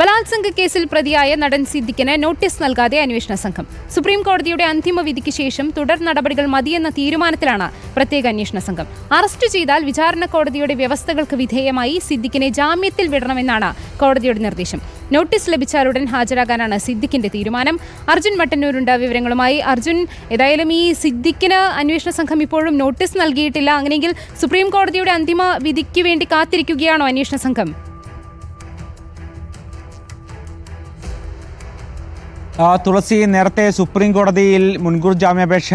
ബലാത്സംഗ കേസിൽ പ്രതിയായ നടൻ സിദ്ദിഖിന് നോട്ടീസ് നൽകാതെ അന്വേഷണ സംഘം. സുപ്രീം കോടതിയുടെ അന്തിമ വിധിക്ക് ശേഷം തുടർ നടപടികൾ മതിയെന്ന തീരുമാനത്തിലാണ് പ്രത്യേക അന്വേഷണ സംഘം. അറസ്റ്റ് ചെയ്താൽ വിചാരണ കോടതിയുടെ വ്യവസ്ഥകൾക്ക് വിധേയമായി സിദ്ദിഖിനെ ജാമ്യത്തിൽ വിടണമെന്നാണ് കോടതിയുടെ നിർദ്ദേശം. നോട്ടീസ് ലഭിച്ചാലുടൻ ഹാജരാകാനാണ് സിദ്ദിഖിന്റെ തീരുമാനം. അർജുൻ മട്ടന്നൂരുണ്ട് വിവരങ്ങളുമായി. അർജുൻ ഏതായാലും ഈ സിദ്ദിഖിന് അന്വേഷണ സംഘം ഇപ്പോഴും നോട്ടീസ് നൽകിയിട്ടില്ല. അങ്ങനെയെങ്കിൽ സുപ്രീം കോടതിയുടെ അന്തിമ വിധിക്ക് വേണ്ടി കാത്തിരിക്കുകയാണോ അന്വേഷണ സംഘം? തുളസി നേരത്തെ സുപ്രീം കോടതിയിൽ മുൻകൂർ ജാമ്യാപേക്ഷ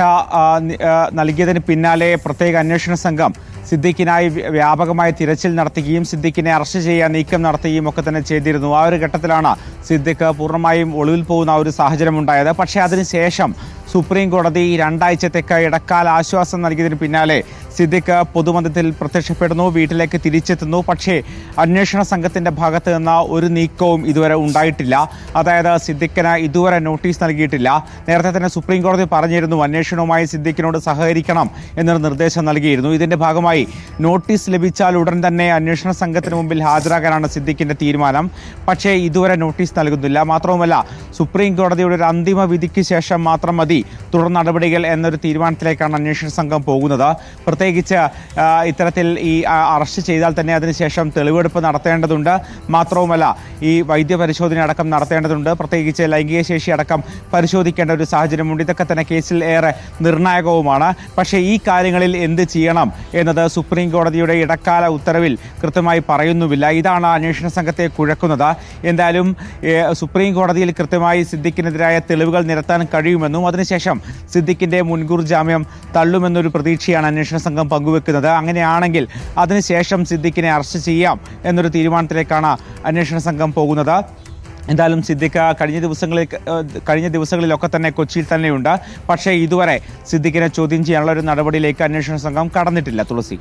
നൽകിയതിന് പിന്നാലെ പ്രത്യേക അന്വേഷണ സംഘം സിദ്ദിഖിനായി വ്യ- വ്യാപകമായ തിരച്ചിൽ നടത്തുകയും സിദ്ദിഖിനെ അറസ്റ്റ് ചെയ്യാൻ നീക്കം നടത്തുകയും ഒക്കെ തന്നെ ചെയ്തിരുന്നു. ആ ഒരു ഘട്ടത്തിലാണ് സിദ്ദിഖ് പൂർണമായും ഒളിവിൽ പോകുന്ന ഒരു സാഹചര്യം ഉണ്ടായത് പക്ഷേ അതിനുശേഷം സുപ്രീം കോടതി രണ്ടാഴ്ചത്തേക്ക് ഇടക്കാല ആശ്വാസം നൽകിയതിന് പിന്നാലെ സിദ്ദിഖ് പൊതുമന്ദിരത്തിൽ പ്രത്യക്ഷപ്പെടുന്നു വീട്ടിലേക്ക് തിരിച്ചെത്തുന്നു. പക്ഷേ അന്വേഷണ സംഘത്തിന്റെ ഭാഗത്ത് നിന്ന് ഒരു നീക്കവും ഇതുവരെ ഉണ്ടായിട്ടില്ല. അതായത് സിദ്ദിഖിന് ഇതുവരെ നോട്ടീസ് നൽകിയിട്ടില്ല. നേരത്തെ തന്നെ സുപ്രീം കോടതി പറഞ്ഞിരുന്നു അന്വേഷണവുമായി സിദ്ദിഖിനോട് സഹകരിക്കണം എന്നൊരു നിർദ്ദേശം നൽകിയിരുന്നു. ഇതിന്റെ ഭാഗമായി നോട്ടീസ് ലഭിച്ചാൽ ഉടൻ തന്നെ അന്വേഷണ സംഘത്തിന് മുമ്പിൽ ഹാജരാകാനാണ് സിദ്ദിഖിന്റെ തീരുമാനം. പക്ഷേ ഇതുവരെ നോട്ടീസ് നൽകുന്നില്ല. മാത്രവുമല്ല സുപ്രീം കോടതിയുടെ ഒരു അന്തിമ വിധിക്ക് ശേഷം മാത്രം മതി തുടർ നടപടികൾ എന്നൊരു തീരുമാനത്തിലേക്കാണ് അന്വേഷണ സംഘം പോകുന്നത്. പ്രത്യേകിച്ച് ഇത്തരത്തിൽ ഈ അറസ്റ്റ് ചെയ്താൽ തന്നെ അതിനുശേഷം തെളിവെടുപ്പ് നടത്തേണ്ടതുണ്ട്. മാത്രവുമല്ല ഈ വൈദ്യപരിശോധന അടക്കം നടത്തേണ്ടതുണ്ട്. പ്രത്യേകിച്ച് ലൈംഗിക ശേഷി അടക്കം പരിശോധിക്കേണ്ട ഒരു സാഹചര്യമുണ്ട്. ഇതൊക്കെ തന്നെ കേസിൽ ഏറെ നിർണായകവുമാണ്. പക്ഷേ ഈ കാര്യങ്ങളിൽ എന്ത് ചെയ്യണം എന്നത് സുപ്രീം കോടതിയുടെ ഇടക്കാല ഉത്തരവിൽ കൃത്യമായി പറയുന്നുമില്ല. ഇതാണ് അന്വേഷണ സംഘത്തെ കുഴക്കുന്നത്. എന്തായാലും സുപ്രീം കോടതിയിൽ കൃത്യമായി സിദ്ദിഖിനെതിരായ തെളിവുകൾ നിരത്താൻ കഴിയുമെന്നും അതിനുശേഷം സിദ്ദിഖിന്റെ മുൻകൂർ ജാമ്യം തള്ളുമെന്നൊരു പ്രതീക്ഷയാണ് അന്വേഷണ സംഘം പങ്കുവെക്കുന്നത്. അങ്ങനെയാണെങ്കിൽ അതിനുശേഷം സിദ്ദിഖിനെ അറസ്റ്റ് ചെയ്യാം എന്നൊരു തീരുമാനത്തിലേക്കാണ് അന്വേഷണ സംഘം പോകുന്നത്. എന്തായാലും സിദ്ദിഖ് കഴിഞ്ഞ ദിവസങ്ങളിൽ കഴിഞ്ഞ ദിവസങ്ങളിലൊക്കെ തന്നെ കൊച്ചിയിൽ തന്നെയുണ്ട്. പക്ഷേ ഇതുവരെ സിദ്ദിഖിനെ ചോദ്യം ചെയ്യാനുള്ള ഒരു നടപടിയിലേക്ക് അന്വേഷണ സംഘം കടന്നിട്ടില്ല. തുളസി.